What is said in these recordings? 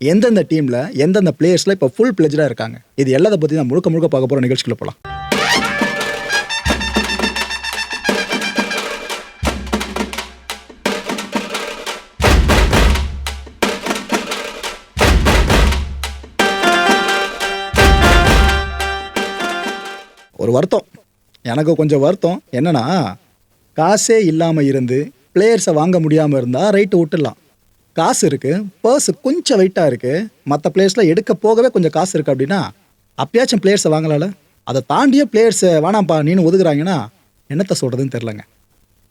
எந்தெந்த டீமில் எந்தெந்த பிளேயர்ஸில் இப்போ ஃபுல் பிளெஜாக இருக்காங்க. இது எல்லாத்தை பற்றி தான் முழுக்க முழுக்க பார்க்க போகிற நிகழ்ச்சிக்குள்ள போகலாம் ஒரு வருத்தம். எனக்கு கொஞ்சம் வருத்தம் என்னன்னா காசே இல்லாமல் இருந்து பிளேயர்ஸை வாங்க முடியாமல் இருந்தால் ரைட்டு விட்டுடலாம். காசு இருக்குது பர்ஸ் கொஞ்சம் வெயிட்டாக இருக்குது மற்ற பிளேயர்ஸில் எடுக்க போகவே கொஞ்சம் காசு இருக்குது அப்படின்னா அப்பயாச்சும் பிளேயர்ஸை வாங்கலாம்ல? அதை தாண்டியே பிளேயர்ஸை வேணாம்ப்பா நீனு ஒதுக்குறாங்கன்னா என்னத்தை சொல்கிறதுன்னு தெரிலங்க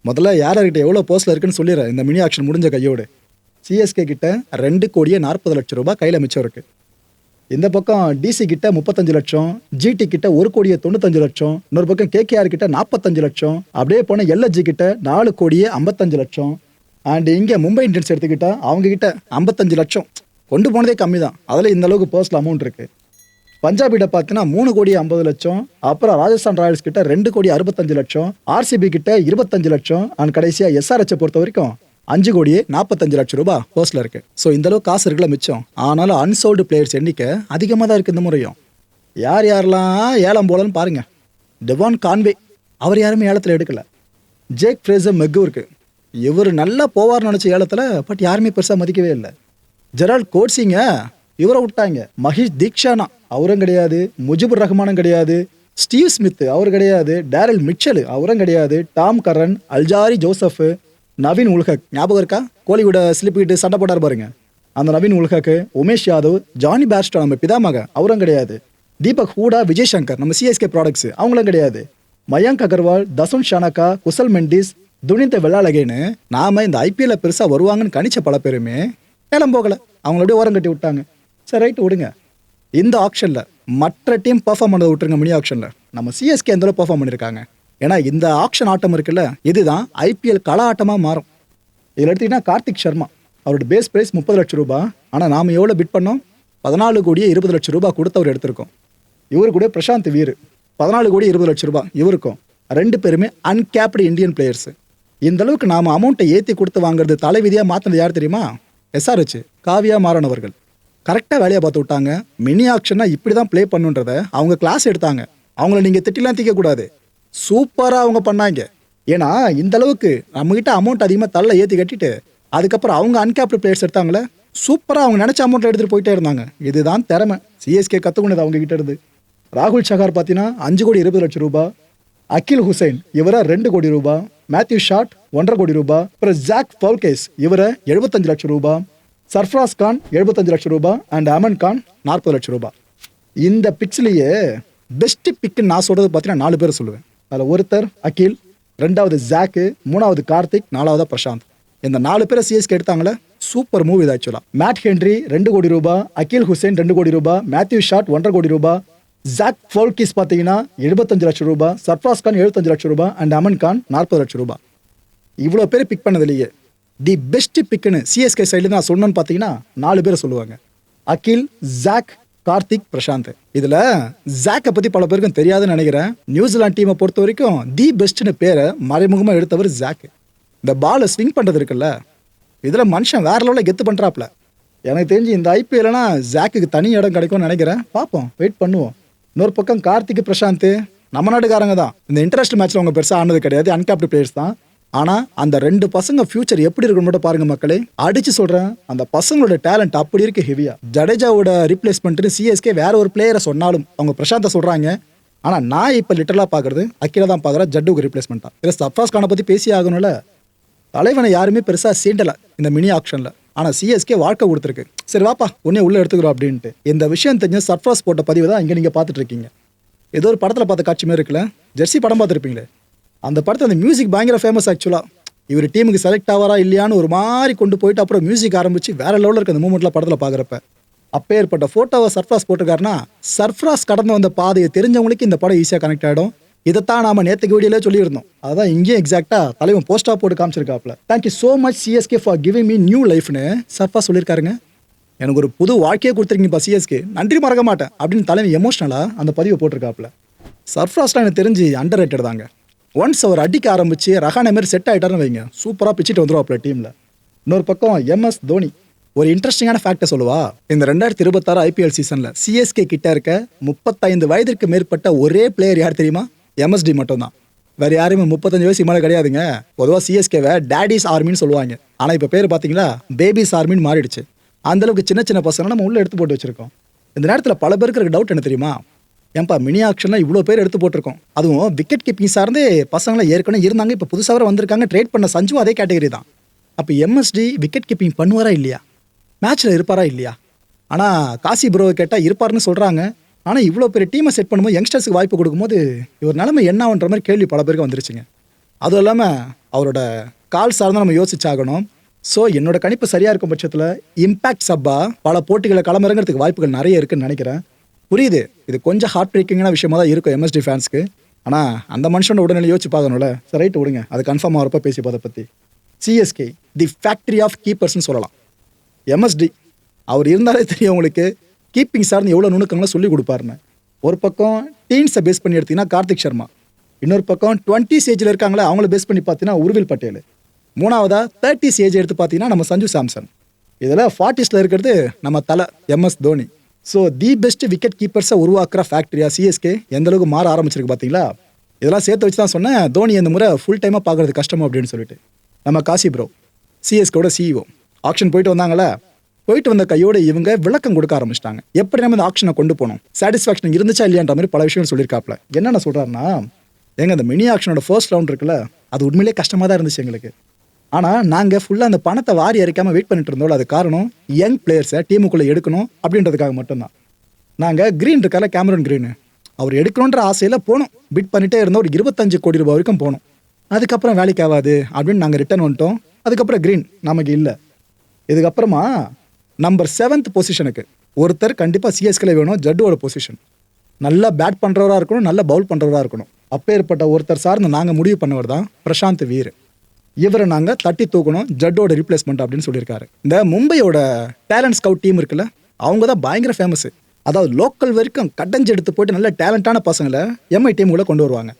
முதல்ல யார் யார்கிட்ட எவ்வளோ போஸ்ட்டில் இருக்குன்னு சொல்லிடுறேன் இந்த மினி ஆக்ஷன் முடிஞ்ச கையோடு. சிஎஸ்கே கிட்ட ரெண்டு கோடியே நாற்பது லட்சம் ரூபாய் கையில் மிச்சம் இருக்குது இந்த பக்கம் டிசி கிட்ட முப்பத்தஞ்சு லட்சம் ஜிடி கிட்ட ஒரு கோடியே தொண்ணூத்தஞ்சு லட்சம் இன்னொரு பக்கம் கேகேஆர் கிட்ட நாற்பத்தஞ்சு லட்சம் அப்படியே போன எல்எஸ்ஜி கிட்ட நாலு கோடியே ஐம்பத்தஞ்சு லட்சம் அண்ட் இங்கே மும்பை இந்தியன்ஸ் எடுத்துக்கிட்டால் அவங்கக்கிட்ட ஐம்பத்தஞ்சு லட்சம். கொண்டு போனதே கம்மி தான் அதில் இந்த அளவுக்கு பர்சனல் அமௌண்ட் இருக்குது பஞ்சாபிட்ட பார்த்தீங்கன்னா மூணு கோடி ஐம்பது லட்சம். அப்புறம் ராஜஸ்தான் ராயல்ஸ் கிட்ட ரெண்டு கோடி அறுபத்தஞ்சு லட்சம். ஆர்சிபி கிட்ட இருபத்தஞ்சு லட்சம். அண்ட் கடைசியாக எஸ்ஆர்ஹெச்சை பொறுத்த வரைக்கும் அஞ்சு கோடியே நாற்பத்தஞ்சு லட்சம் ரூபாய் பர்ஸ்ல இருக்கு. ஸோ இந்த காசு இருக்குல்ல மிச்சம். ஆனாலும் அன்சோல்டு பிளேயர்ஸ் எண்ணிக்கை அதிகமாக தான் இருக்குது இந்த முறையும். யார் யாரெல்லாம் ஏலம் போலன்னு பாருங்க. டெவான் கான்வே அவர் யாருமே ஏலத்தில் எடுக்கல. ஜேக் ஃப்ரேசர் மெக்கு இருக்குது இவர் நல்லா போவார்னு நினச்ச ஏலத்தில் பட் யாருமே பெருசாக மதிக்கவே இல்லை. ஜெரால் கோட்ஸிங்க இவரை விட்டாங்க. மகேஷ் தீக்ஷானா அவரும் கிடையாது. முஜிபுர் ரஹ்மானும் கிடையாது. ஸ்டீவ் ஸ்மித் அவர் கிடையாது. டேரல் மிச்சல் அவரும் கிடையாது. Tom Curran Alzarri Joseph Naveen ul Haq. ஞாபகம் இருக்கா? கோலிவுட ஸ்லிப்பிட்டு சண்டை போட்டார் பாருங்க. அந்த நவீன் உல்ஹக்கு உமேஷ் யாதவ் ஜானி பேர்ஸ்டோ நம்ம பிதாமக அவரும் கிடையாது. தீபக் ஹூடா விஜய் சங்கர் நம்ம சிஎஸ்கே ப்ராடக்ட்ஸ் அவங்களும் கிடையாது. மயங்க் அகர்வால் தசுன் ஷானக்கா குசல் மெண்டிஸ் துனித்த வெள்ளாளகேன்னு நாம இந்த ஐபிஎல்ல பெருசா வருவாங்கன்னு கணிச்ச பல பேருமே ஏலம் போகல. அவங்கள அப்படியே ஓரம் கட்டி விட்டாங்க. சரி ரைட்டு விடுங்க. இந்த ஆக்ஷனில் மற்ற டீம் பெர்ஃபார்ம் பண்ணதை விட்டுருங்க மினி ஆக்ஷனில் நம்ம சிஎஸ்கே எந்த அளவு பெர்ஃபார்ம் பண்ணியிருக்காங்க ஏன்னா இந்த ஆக்ஷன் ஆட்டம் இருக்குல்ல இதுதான் ஐபிஎல் கல ஆட்டமாக மாறும். இதில் எடுத்தீங்கன்னா கார்த்திக் சர்மா. அவரோட பேஸ் பிரைஸ் முப்பது லட்சம் ரூபாய் ஆனால் நாம் எவ்வளோ பிட் பண்ணோம்? பதினாலு கோடியே இருபது லட்சம் ரூபாய் கொடுத்து அவர் எடுத்திருக்கோம். இவரு கூட பிரசாந்த் வீர். பதினாலு கோடி இருபது லட்சம் ரூபாய் இவருக்கும். ரெண்டு பேருமே அன்கேப்டு இந்தியன் பிளேயர்ஸு இந்த அளவுக்கு நாம் அமௌண்ட்டை ஏற்றி கொடுத்து வாங்குறது தலைவிதியாக மாற்றினது யார் தெரியுமா? எஸ்ஆர்ஹெச் காவியா மாறனவர்கள் கரெக்டாக வேலையை பார்த்து விட்டாங்க. மினி ஆக்ஷனாக இப்படி தான் ப்ளே பண்ணுன்றத அவங்க கிளாஸ் எடுத்தாங்க. அவங்கள நீங்கள் திட்டிலாம் தீக்கக்கூடாது சூப்பராக அவங்க பண்ணாங்க. ஏன்னா இந்த அளவுக்கு நம்மகிட்ட அமௌண்ட் அதிகமாக தள்ள ஏற்றி கட்டிட்டு அதுக்கப்புறம் அவங்க அன்கேப்டு பிளேயர்ஸ் எடுத்தாங்களே சூப்பராக அவங்க நினச்ச அமௌண்ட்டை எடுத்துகிட்டு போயிட்டே இருந்தாங்க. இதுதான் திறமை. சிஎஸ்கே கற்றுக்கொண்டது அவங்க கிட்ட இருந்து. ராகுல் சகார் பார்த்தீங்கன்னா அஞ்சு கோடி இருபது லட்சம் ரூபாய். அகில் ஹுசைன் இவரை ரெண்டு கோடி ரூபாய் மேத்யூ ஷாட் ஒன்றரை கோடி ரூபாய் அப்புறம் ஜாக் பவுல்கேஸ் இவரை எழுபத்தஞ்சு லட்சம் ரூபாய் சர்ஃப்ராஸ் கான் எழுபத்தஞ்சு லட்சம் ரூபாய் அண்ட் அமன் கான் நாற்பது லட்சம் ரூபாய் இந்த பிக்ஸ்லேயே பெஸ்ட் பிக்குன்னு நான் சொல்றது பார்த்தீங்கன்னா நாலு பேர் சொல்லுவேன். அதில் ஒருத்தர் அகில் ரெண்டாவது ஜாக்கு மூணாவது கார்த்திக் நாலாவது பிரசாந்த். இந்த நாலு பேரை சிஎஸ்கே எடுத்தாங்களே சூப்பர் மூவி இது ஆக்சுவலாக மேட் ஹென்ரி ரெண்டு கோடி ரூபாய் அகில் ஹுசைன் ரெண்டு கோடி ரூபாய் மேத்யூ ஷாட் ஒன்றரை கோடி ரூபாய் ஜாக் ஃபோல்கிஸ் பார்த்தீங்கன்னா எழுபத்தஞ்சு லட்சம் ரூபாய் சர்ஃப்ராஸ் கான் எழுபத்தஞ்சு லட்சம் ரூபாய் அண்ட் அமன் கான் நாற்பது லட்சம் ரூபாய். இவ்வளோ பேர் பிக் பண்ணதுலையே தி பெஸ்ட் பிக்குன்னு சிஎஸ்கே சைடில் நான் சொன்னேன்னு பார்த்தீங்கன்னா நாலு பேரை சொல்லுவாங்க. Akeal Zak Karthik Prashant. இதில் ஜாக்கை பற்றி பல பேருக்கும் தெரியாதுன்னு நினைக்கிறேன். நியூசிலாந்து டீமை பொறுத்த வரைக்கும் தி பெஸ்ட்னு பேரை மறைமுகமாக எடுத்தவர் ஜாக் இந்த பாலை ஸ்விங் பண்ணுறது இருக்குல்ல இதில் மனுஷன் வேற லெவலில் கெத்து பண்ணுறாப்ல எனக்கு தெரிஞ்சு இந்த ஐபிஎல்னா ஜாக்குக்கு தனி இடம் கிடைக்கும்னு நினைக்கிறேன். பார்ப்போம் வெயிட் பண்ணுவோம். இன்னொரு பக்கம் கார்த்திக் பிரசாந்த் நம்ம நாட்டுக்காரங்க தான். இந்த இன்டர்நேஷனல் மேட்ச்ல அவங்க பெருசாக ஆனது கிடையாது. அன்கேப்டு பிளேயர்ஸ் தான். ஆனால் அந்த ரெண்டு பசங்க ஃபியூச்சர் எப்படி இருக்குன்னு மட்டும் பாருங்க மக்களே. அடிச்சு சொல்றேன் அந்த பசங்களோட டேலண்ட் அப்படி இருக்கு ஹெவியா ஜடேஜாவோட ரீப்ளேஸ்மெண்ட்னு சிஎஸ்கே வேற ஒரு பிளேயரை சொன்னாலும் அவங்க பிரசாந்தை சொல்றாங்க. ஆனா நான் இப்போ லிட்டரலாக பார்க்கறது அக்கில தான் பார்க்குறேன் ஜட்டுக்கு தான் இதில் சஃபாஸ் கானை பற்றி பேசி ஆகணும்ல. தலைவனை யாருமே பெருசாக சீண்டல இந்த மினி ஆக்ஷனில் ஆனால் சிஎஸ்கே வாழ்க்கை கொடுத்துருக்கு. சரி வாப்பா உன்னே உள்ளே எடுத்துக்கிறோம் அப்படின்ட்டு. இந்த விஷயம் தெரிஞ்ச சர்ஃப்ராஸ் போட்ட பதிவு தான் இங்கே நீங்கள் பார்த்துட்டு இருக்கீங்க ஏதோ ஒரு படத்தில் பார்த்த காட்சி மாதிரி இருக்குல்ல? ஜெர்சி படம் பார்த்துருப்பீங்களே. அந்த படத்தை அந்த மியூசிக் பயங்கர ஃபேமஸ் ஆக்சுவலாக இவர் டீமுக்கு செலக்ட் ஆவாரா இல்லையான்னு ஒரு மாதிரி கொண்டு போயிட்டு அப்புறம் மியூசிக் ஆரம்பிச்சு வேற லெவலில் இருக்க அந்த மூமெண்ட்லாம் படத்தில் பார்க்குறப்ப. அப்பேற்பட்ட ஃபோட்டோவை சர்ஃப்ராஸ் போட்டிருக்காருன்னா சர்ஃப்ராஸ் கடந்து வந்த பாதையை தெரிஞ்சவங்களுக்கு இந்த படம் ஈஸியாக கனெக்ட் ஆகிடும் இதைத்தான் நாம நேற்றுக்கு வீடியோலே சொல்லியிருந்தோம். அதான் இங்கேயும் எக்ஸாக்டா தலைவன் போஸ்டா போட்டு காமிச்சிருக்காப்ல thank you so much CSK for giving me new லைஃப்னு சர்ஃபா சொல்லியிருக்காருங்க. எனக்கு ஒரு புது வாழ்க்கையே கொடுத்துருக்கீங்கப்பா சிஎஸ்கே நன்றி மறக்க மாட்டேன் அப்படின்னு தலைவன் எமோஷ்னலாக அந்த பதிவை போட்டிருக்காப்ல சர்ஃப்ராஸ்லாம் எனக்கு தெரிஞ்சு அண்டர் ரேட்டட் தாங்க. ஒன்ஸ் அவர் அடிக்க ஆரம்பிச்சு ரஹானே மாதிரி செட் ஆகிட்டாருன்னு வைங்க சூப்பராக பிச்சுட்டு வந்துருவாப்ல டீமில் இன்னொரு பக்கம் எம்எஸ் தோனி ஒரு இன்ட்ரெஸ்டிங்கான ஃபேக்டை சொல்லுவா. இந்த ரெண்டாயிரத்தி இருபத்தாறு ஐபிஎல் சீசனில் சிஎஸ்கே கிட்ட இருக்க முப்பத்தைந்து வயதிற்கு மேற்பட்ட ஒரே பிளேயர் யார் தெரியுமா? எம்எஸ்டி மட்டும்தான். வேறு யாருமே முப்பத்தஞ்சு வயசு மேலே கிடையாதுங்க. பொதுவாக சிஎஸ்கேவை டேடிஸ் ஆர்மின்னு சொல்லுவாங்க. ஆனால் இப்போ பேர் பார்த்தீங்களா பேபிஸ் ஆர்மின்னு மாறிடுச்சு. அந்த அளவுக்கு சின்ன சின்ன பசங்க நம்ம உள்ளே எடுத்து போட்டு வச்சுருக்கோம். இந்த நேரத்தில் பல பேருக்கு இருக்க டவுட் என்ன தெரியுமா? ஏன்பா மினி ஆக்ஷன்லாம் இவ்வளோ பேர் எடுத்து போட்டிருக்கோம். அதுவும் விக்கெட் கீப்பிங் சார்ந்து பசங்களாம் ஏற்கனவே இருந்தாங்க. இப்போ புதுசாக வர வந்திருக்காங்க. ட்ரேட் பண்ண சஞ்சுவும் அதே கேட்டகரி தான். அப்போ எம்எஸ்டி விக்கெட் கீப்பிங் பண்ணுவாரா இல்லையா? மேட்ச்சில் இருப்பாரா இல்லையா? ஆனால் காசி ப்ரோவை கேட்டால் இருப்பாருன்னு சொல்கிறாங்க ஆனால் இவ்வளோ பெரிய டீமை செட் பண்ணும்போது யங்ஸ்டர்ஸுக்கு வாய்ப்பு கொடுக்கும்போது இவர் நிலைமை என்ன மாதிரி கேள்வி பல பேருக்கு வந்துருச்சுங்க. அதுவும் இல்லாமல் அவரோட கால் சார்ந்த நம்ம யோசிச்சாகணும். ஸோ என்னோட கணிப்பு சரியாக இருக்கும் பட்சத்தில் இம்பாக்ட் சப்பா பல போட்டிகளை களமிறங்கிறதுக்கு வாய்ப்புகள் நிறைய இருக்குன்னு நினைக்கிறேன். புரியுது. இது கொஞ்சம் ஹார்ட் பிரேக்கிங்கான விஷயமா தான் இருக்கும் எம்எஸ்டி ஃபேன்ஸ்க்கு ஆனால் அந்த மனுஷனோட உடனே யோசிச்சு பார்க்கணும்ல. சரி ரைட்டு விடுங்க. அது கன்ஃபார்ம் ஆகிறப்ப பேசி அதை பற்றி சிஎஸ்கே தி ஃபேக்ட்ரி ஆஃப் கீப்பர்ஸ்னு சொல்லலாம். எம்எஸ்டி அவர் இருந்தாலே தெரியும் உங்களுக்கு கீப்பிங் சார்ந்து எவ்வளோ நுணுக்கங்களை சொல்லி கொடுப்பாருன்னு. ஒரு பக்கம் டீன்ஸை பேஸ் பண்ணி எடுத்திங்கன்னா கார்த்திக் சர்மா. இன்னொரு பக்கம் டுவெண்ட்டி ஏஜில் இருக்காங்களே அவங்கள பேஸ் பண்ணி பார்த்தீங்கன்னா உருவில் பட்டேல். மூணாவதாக தேர்ட்டி ஏஜ் எடுத்து பார்த்தீங்கன்னா நம்ம சஞ்சு சாம்சன். இதில் ஃபார்ட்டிஸில் இருக்கிறது நம்ம தலை MS Dhoni. So the best wicket கீப்பர்ஸை உருவாக்குற ஃபேக்ட்ரியா சிஎஸ்கே எந்த அளவுக்கு மாற ஆரம்பிச்சிருக்கு பார்த்தீங்களா? இதெல்லாம் சேர்த்து வச்சு தான் சொன்னேன் தோனி இந்த முறை ஃபுல் டைமாக பார்க்குறது கஷ்டம் அப்படின்னு சொல்லிட்டு. நம்ம காசி ப்ரோ சிஎஸ்கோட சிஇஓ ஆக்ஷன் போயிட்டு வந்தாங்களே போயிட்டு வந்த கையோட இவங்க விளக்கம் கொடுக்க ஆரம்பிச்சிட்டாங்க. எப்படி நம்ம இந்த ஆக்ஷனை கொண்டு போனோம் சாட்டிஸ்ஃபேக்ஷன் இருந்துச்சா இல்லையான்ற மாதிரி பல விஷயங்கள் சொல்லியிருக்காப்ல என்னென்ன சொல்கிறாருன்னா எங்க அந்த மினி ஆக்ஷனோட ஃபர்ஸ்ட் ரவுண்ட் இருக்குல்ல அது உண்மையிலே கஷ்டமாக தான் இருந்துச்சு எங்களுக்கு. ஆனால் நாங்கள் ஃபுல்லாக அந்த பணத்தை வாரி அரைக்காமல் வெயிட் பண்ணிட்டு இருந்தோம் அது காரணம் யங் பிளேயர்ஸை டீமுக்குள்ளே எடுக்கணும் அப்படின்றதுக்காக மட்டும்தான். நாங்கள் க்ரீன் இருக்கல கேமரன் க்ரீனு அவர் எடுக்கணுன்ற ஆசையில் போனோம். பிட் பண்ணிட்டே இருந்தோம் ஒரு இருபத்தஞ்சு கோடி ரூபாய் வரைக்கும் போனோம். அதுக்கப்புறம் வேலைக்கு ஆகாது அப்படின்னு நாங்கள் ரிட்டர்ன் வந்துட்டோம். அதுக்கப்புறம் க்ரீன் நமக்கு இல்லை. இதுக்கப்புறமா நம்பர் செவன்த் பொசிஷனுக்கு ஒருத்தர் கண்டிப்பாக சிஎஸ்கேல வேணும் ஜட்டோட பொசிஷன் நல்லா பேட் பண்ணுறவராக இருக்கணும் நல்லா பவுல் பண்ணுறவராக இருக்கணும். அப்பேற்பட்ட ஒருத்தர் சார்ந்து நாங்கள் முடிவு பண்ணவர் தான் பிரசாந்த் வீர். இவரை நாங்கள் தட்டி தூக்கணும் ஜட்டோட ரீப்ளேஸ்மெண்ட் அப்படின்னு சொல்லியிருக்காரு. இந்த மும்பையோட டேலண்ட் ஸ்கவுட் டீம் இருக்குல்ல அவங்க தான் பயங்கர ஃபேமஸு அதாவது லோக்கல் வரைக்கும் கட்டஞ்சு எடுத்து போயிட்டு நல்ல டேலண்டான பசங்களை எம்ஐ டீமுக்குள்ளே கொண்டு வருவாங்க.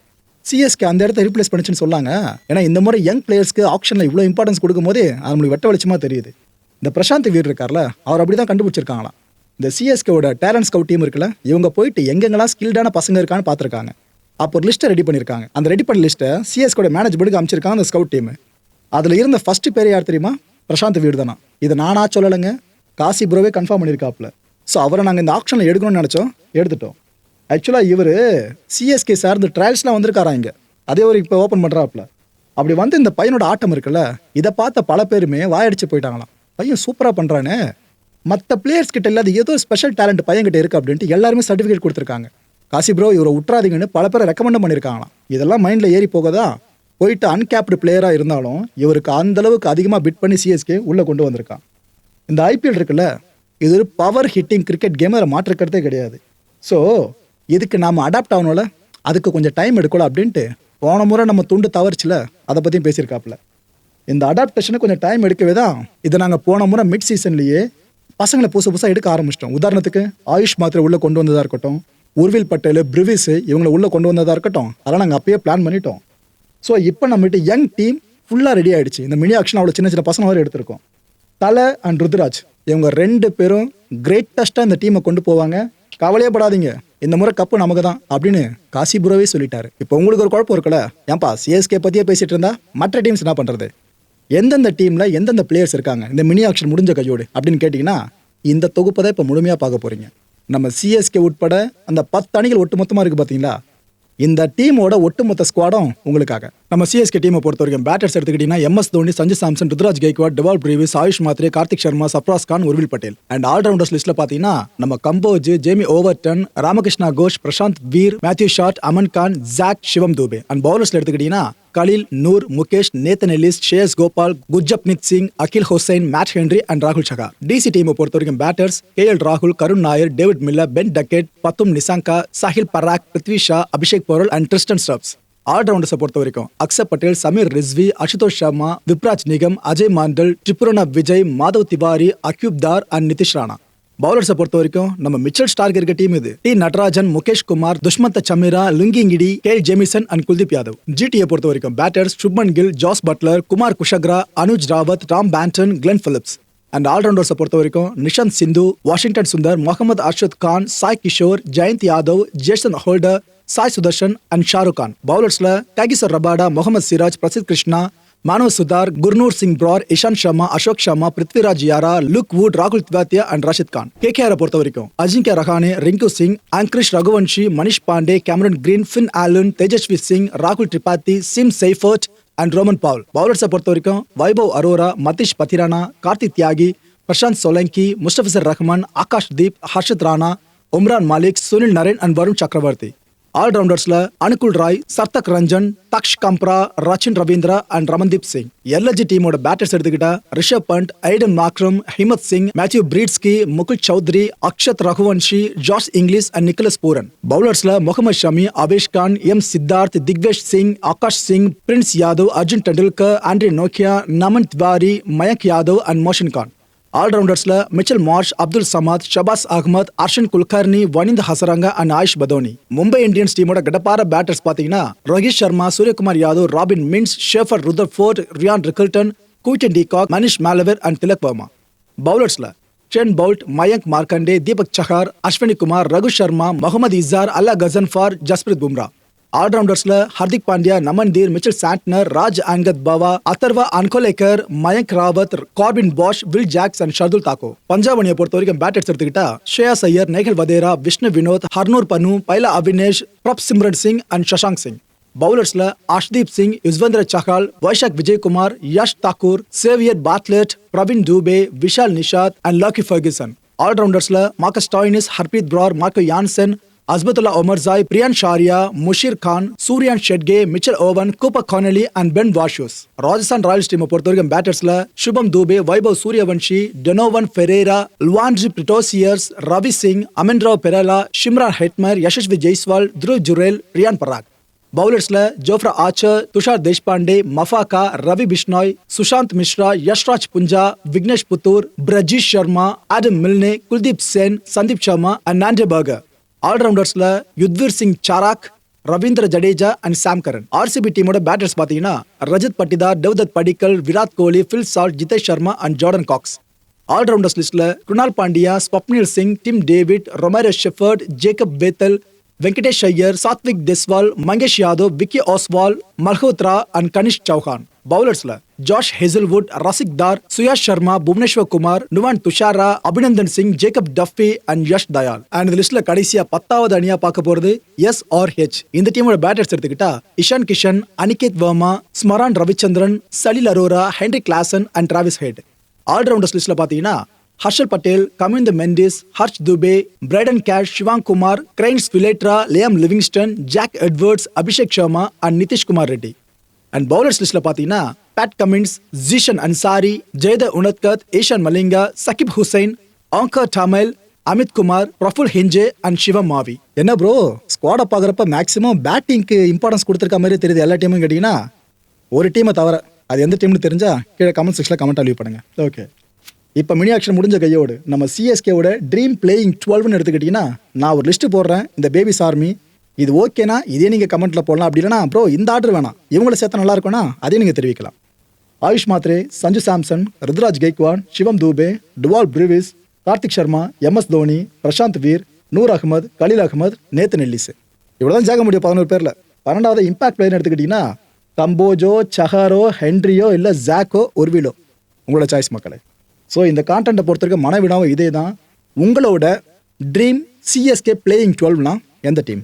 சிஎஸ்கே அந்த இடத்த ரீப்ளேஸ் பண்ணிச்சுன்னு சொல்லாங்க. ஏன்னா இந்த முறை யங் பிளேயர்ஸ்க்கு ஆப்ஷனில் இவ்வளோ இம்பார்ட்டன்ஸ் கொடுக்கும்போது அது நம்மளுக்கு வெட்ட வெளிச்சமாக தெரியுது. இந்த பிரசாந்த் வீர் இருக்கார்ல அவர் அப்படி தான் கண்டுபிடிச்சிருக்காங்களாம். இந்த சிஎஸ்கேவோட டேலண்ட் ஸ்கவுட் டீம் இருக்குல்ல இவங்க போயிட்டு எங்கெங்கெல்லாம் ஸ்கில்டான பசங்க இருக்கான்னு பார்த்துருக்காங்க. அப்போ ஒரு லிஸ்ட்டை ரெடி பண்ணியிருக்காங்க. அந்த ரெடி பண்ண லிஸ்ட்டை சிஎஸ்கோட மேனேஜ்மெண்ட்டுக்கு அமைச்சிருக்காங்க அந்த ஸ்கவுட் டீம் அதில் இருந்த ஃபஸ்ட்டு பேர் யார் தெரியுமா? பிரசாந்த் வீடு தானா. இதை நானா சொல்லலைங்க. காசி ப்ரோவே கன்ஃபார்ம் பண்ணியிருக்காப்புல. ஸோ அவரை நாங்கள் இந்த ஆப்ஷனில் எடுக்கணும்னு நினச்சோம். எடுத்துட்டோம். ஆக்சுவலாக இவர் சிஎஸ்கே சார்ந்து ட்ரையல்ஸ்லாம் வந்திருக்காரா இங்கே. அதே ஒரு இப்போ ஓப்பன் பண்ணுறாப்புல அப்படி வந்து இந்த பையனோட ஆட்டம் இருக்குல்ல இதை பார்த்த பல பேருமே வாயடிச்சு போயிட்டாங்களாம். பையன் சூப்பராக பண்ணுறானே மற்ற பிளேயர்ஸ் கிட்ட இல்லாத ஏதோ ஸ்பெஷல் டேலண்ட் பையன்கிட்ட இருக்கு அப்படின்ட்டு எல்லாருமே சர்டிஃபிகேட் கொடுத்துருக்காங்க. காசி ப்ரோ இவரை விட்றாதீங்கன்னு பல பேரை ரெக்கமெண்ட் பண்ணியிருக்காங்களாம். இதெல்லாம் மைண்டில் ஏறி போகதா? போயிட்டு அன்கேப்டு பிளேயராக இருந்தாலும் இவருக்கு அந்தளவுக்கு அதிகமாக பிட் பண்ணி சிஎஸ்கே உள்ளே கொண்டு வந்திருக்கான். இந்த ஐபிஎல் இருக்குல்ல இது ஒரு பவர் ஹிட்டிங் கிரிக்கெட் கேம் அதை மாற்றுக்கிறதே கிடையாது. ஸோ இதுக்கு நாம் அடாப்ட் ஆகணும்ல? அதுக்கு கொஞ்சம் டைம் எடுக்கல அப்படின்ட்டு போன முறை நம்ம துண்டு தவறுச்சுல அதை பற்றியும் பேசியிருக்காப்புல. இந்த அடாப்டேஷனை கொஞ்சம் டைம் எடுக்கவே தான் இதை நாங்கள் போன முறை மிட் சீசன்லேயே பசங்களை புதுசு புதுசாக எடுக்க ஆரம்பிச்சிட்டோம். உதாரணத்துக்கு ஆயுஷ் மாத்திரை உள்ளே கொண்டு வந்ததாக இருக்கட்டும் உர்வில் பட்டேல் பிரிவிஸ் இவங்களை உள்ளே கொண்டு வந்ததாக இருக்கட்டும் அதெல்லாம் நாங்கள் அப்பயே பிளான் பண்ணிட்டோம். ஸோ இப்போ நம்மகிட்ட யங் டீம் ஃபுல்லாக ரெடி ஆகிடுச்சு இந்த மினி ஆக்ஷன் அவ்வளோ சின்ன சின்ன பசங்க வரை எடுத்திருக்கோம். தலை அண்ட் ருத்ராஜ் இவங்க ரெண்டு பேரும் கிரேட்டஸ்ட்டாக இந்த டீமை கொண்டு போவாங்க. கவலையே படாதீங்க இந்த முறை கப்பு நமக்கு தான் அப்படின்னு காசிபுரவே சொல்லிட்டாரு. இப்போ உங்களுக்கு ஒரு குழப்பம் இருக்குல்ல? ஏன்பா சிஎஸ்கே பற்றியே பேசிட்டு இருந்தா மற்ற டீம்ஸ் என்ன பண்ணுறது எந்தெந்த டீமில் எந்தெந்த பிளேயர்ஸ் இருக்காங்க? இந்த மினி ஆக்ஷன் முடிஞ்ச கையோடு அப்படின்னு கேட்டிங்கன்னா இந்த தொகுப்பை தான் இப்போ முழுமையாக பார்க்க போகிறீங்க நம்ம சிஎஸ்கே உட்பட அந்த பத்து அணிகள் ஒட்டுமொத்தமாக இருக்குது பார்த்தீங்களா? இந்த டீமோட ஒட்டுமொத்த ஸ்குவாடும் உங்களுக்காக. நம்ம சிஎஸ்கே டீமை பொறுத்த வரைக்கும் பேட்டர்ஸ் எடுத்துக்கிட்டீங்கன்னா MS Dhoni Sanju Samson Ruturaj Gaikwad டிவால் Brevis AYUSH Mhatre Karthik Sharma Sabras Khan Urvil Patel. And all-rounders லிஸ்ட்ல பார்த்தீங்கன்னா நம்ம Kamboj Jamie Overton Ramakrishna Ghosh Prashanth Veer Matthew Short Aman Khan jack Sivam Dube. And பவுலர்ஸ்ல எடுத்துக்கிட்டீங்கன்னா கலில் Noor Mukesh Nathan Ellis ஷேஸ் Gopal குஜப்னித் Singh Akhil Hussain mat Henry and ராகுல் சகா. டிசி டீமை பொறுத்த வரைக்கும் பேட்டர்ஸ் கே எல் ராகுல் Karun Nair David Miller Ben Duckett Pathum Nissanka Sahil பராக் பிருத்வி ஷா அபிஷேக் பொருள் அண்ட் ட்ரிஸ்டன் ஸ்டப்ஸ் ஆல்ரவுண்டர்ஸை பொறுத்த வரைக்கும் அக்ஷர் பட்டேல் சமீர் ரிஸ்வி அசுதோஷ் சர்மா விப்ராஜ் நிகம் அஜய் மாண்டல் ட்ரிபுரனா விஜய் மாதவ் திவாரி அக்யூப் தார் அண்ட் நிதிஷ் ராணா. பவுலர்ஸை பொறுத்த வரைக்கும் நம்ம மிச்சல் ஸ்டார்க் இருக்க டீம் இது. T Natarajan Mukesh Kumar Dushmantha Chameera Lungi Ngidi K Jamieson and Kuldeep Yadav. ஜிடியை பொறுத்த வரைக்கும் batters Shubman Gill Jos Buttler Kumar Kushagra Anuj Rawat Tom Banton Glenn Phillips and ஆல்ரவுண்டர்ஸை பொறுத்த வரைக்கும் Nishant Sindhu Washington Sundar Mohammed Arshad Khan Sai Kishore Jayant Yadav Jason Holder Sai Sudharsan and Shahrukh Khan பவுலர்ஸ்ல Kagiso Rabada Mohammed Siraj Prasidh Krishna Manav Suthar Gurnoor Singh Brar Ishant Sharma Ashok Sharma Prithviraj Yarra Luke Wood ராகுல் Tewatia and Rashid Khan கேகேஆரை பொறுத்த வரைக்கும் Ajinkya Rahane Rinku Singh Angkrish Raghuvanshi Manish Pandey Cameron Green Finn Allen Tejasvi Singh ராகுல் Tripathi Tim Seifert and Rovman Powell பவுலர்ஸை பொறுத்த வரைக்கும் Vaibhav Arora Matheesha Pathirana Kartik Tyagi Prashant Solanki Mustafizur Rahman Akash Deep Harshit Rana Umran Malik Sunil Narine and Varun Chakravarthy ஆல்ரவுண்டர்ஸ்ல Anukul Roy Sarthak Ranjan Daksh Kamra Rachin Ravindra and Ramandeep Singh. எல்எஜி டீமோட batters எடுத்துக்கிட்டா Rishabh Pant ஐடன் Markram Himmat Singh Matthew பிரீட்ஸ்கி Mukul Chowdhury Akshat Raghuvanshi George English and Nicholas Pooran. பவுலர்ஸ்ல Mohammed Shami Avesh Khan M Siddharth Digvesh Singh Akash Singh Prince Yadav Arjun Tendulkar Andre Nokia Naman Tiwari Mayank Yadav and motion Khan. ஆல்ரவுண்டர்ஸில் Mitchell Marsh Abdul Samad Shabaz Ahmed Arshan Kulkarni வனிந்த் Hasaranga and AYUSH Badoni. Mumbai Indians டீமோட கடப்பார batters பார்த்தீங்கன்னா Rohit Sharma Suryakumar Yadav Robin Minz Sherfane Rutherford Ryan Rickelton Quinton de Kock Manish Malavar and Tilak Varma. பவுலர்ஸில் சென் Boult Mayank Markande Deepak Chahar Ashwani Kumar Raghu Sharma Mohammad Izhar Allah Ghazanfar Jasprit Bumrah. ஆல்ரவுண்டர்ஸ்ல Hardik Pandya Naman Dhir Mitchell Santner Raj Angad Bawa Atharva Ankolekar Mayank Rawat Corbin Bosch Will Jacks and Shardul Thakur Punjab அணியை பொறுத்த வரைக்கும் batters எடுத்துக்கிட்டா ஷேயா Iyer Nehal Wadhera Vishnu Vinod Harnoor Pannu Pyla Avinash Prabhsimran Singh and Shashank Singh. பவுலர்ஸ்ல Arshdeep Singh Yuzvendra Chahal Vyshak Vijaykumar Yash Thakur Xavier Bartlett Praveen Dubey Vishal Nishad and Lockie Ferguson. ஆல்ரவுண்டர்ஸ்ல Marcus Stoinis Harpreet Brar Marco Jansen Azmatullah Omarzai Priyansh Arya Musheer Khan Suryansh Shedge Mitchell Owen Cooper Connolly and Ben வாஷூஸ் Rajasthan Royals டீமை பொறுத்த வரைக்கும் பேட்டர்ஸ்ல Shubham Dubey Vaibhav Suryavanshi Donovan Ferreira Lhuandre Pretorius Ravi Singh Aman Rao Perala Shimron Hetmyer Yashasvi Jaiswal Dhruv Jurel Riyan Parag பவுலர்ஸ்ல Jofra Archer Tushar Deshpande Maphaka Ravi Bishnoi Sushant Mishra Yashraj Punja Vignesh Puthur Brijesh Sharma Adam Milne Kuldeep Sen Sandeep Sharma and Nandre Burger ஆல்ரவுண்டர்ஸ்ல Yudhvir Singh Charak Ravindra Jadeja and Sam Curran RCB டீமோட batters பார்த்தீங்கன்னா Rajat Patidar Devdutt Padikkal Virat Kohli Phil Salt Jitesh Sharma and Jordan Cox allrounders லிஸ்ட்ல Krunal Pandya Swapnil Singh Tim David Romario Shepherd Jacob Bethell Venkatesh Iyer Satvik Deswal Mangesh Yadav Vicky Ostwal Malhotra and Kanishk Chouhan. பவுலர்ஸ்ல Josh Hazlewood Rasikh Dar Suyash Sharma Bhuvneshwar Kumar Nuwan Thushara Abhinandan Singh Jacob Duffy and Yash Dayal and இந்த லிஸ்ட்ல கடைசியா பத்தாவது அணியா பார்க்க போறது S R H இந்த டீமோட batters எடுத்துக்கிட்டா Ishan Kishan Aniket Verma Smaran Ravichandran Salil Arora Heinrich Klaasen and Travis Head. Allrounders லிஸ்ட்ல பாத்தீங்கன்னா Harshal Patel Kamindu Mendis Harsh Dubey Brydon Carse Shivang Kumar Krains Fuletra Liam Livingstone Jack Edwards Abhishek Sharma and Nitish Kumar Reddy. And bowlers லிஸ்ட்ல பாத்தீங்கன்னா Pat Cummins Zeeshan Ansari Jaydev Unadkat Eshan Malinga Sakib Hussain Onkar Tarmale Amit Kumar Praful Hinge and Shivam Mavi என்ன bro ஸ்குவாடை பார்க்குறப்ப maximum பேட்டிங்க்கு importance கொடுத்துருக்க மாதிரி தெரியுது எல்லா டீமும் கேட்டிங்கன்னா ஒரு டீமை தவிர அது எந்த டீம்னு தெரிஞ்சா கீழே கமெண்ட் செக்ஷனில் கமெண்ட் லீவ் பண்ணுங்க. ஓகே இப்போ மினி ஆக்ஷன் முடிஞ்ச கையோடு நம்ம சிஎஸ்கேவோட ட்ரீம் பிளேயிங் டுவெல்வ்னு எடுத்துக்கிட்டிங்கன்னா நான் ஒரு லிஸ்ட்டு போடுறேன். இந்த பேபிஸ் ஆர்மி இது ஓகேனா இதே நீங்கள் கமெண்ட்டில் போடலாம். அப்படி இல்லைனா ப்ரோ இந்த ஆர்டர் வேணாம். இவங்கள சேர்த்தா நல்லா இருக்கும்னா அதையும் நீங்கள் தெரிவிக்கலாம். Ayush Mhatre Sanju Samson Ruturaj Gaikwad Shivam Dube Dewald Brevis Kartik Sharma MS Dhoni Prashant Veer Noor Ahmad Khaleel Ahmed Nathan Ellis இவ்வளோதான் ஜாக முடியும் பதினோரு பேரில். பன்னெண்டாவது இம்பாக்ட் பிளேயர் எடுத்துக்கிட்டிங்கன்னா கம்போஜோ சஹாரோ ஹென்ரியோ இல்லை ஜாக்கோ ஒர்விலோ உங்களோட சாய்ஸ் மக்களே. ஸோ இந்த கான்டென்ட்டை பொறுத்தருக்கு மனவிடாவும் இதே தான் உங்களோட ட்ரீம் சிஎஸ்கே பிளேயிங் டுவெல்வ்னா எந்த டீம்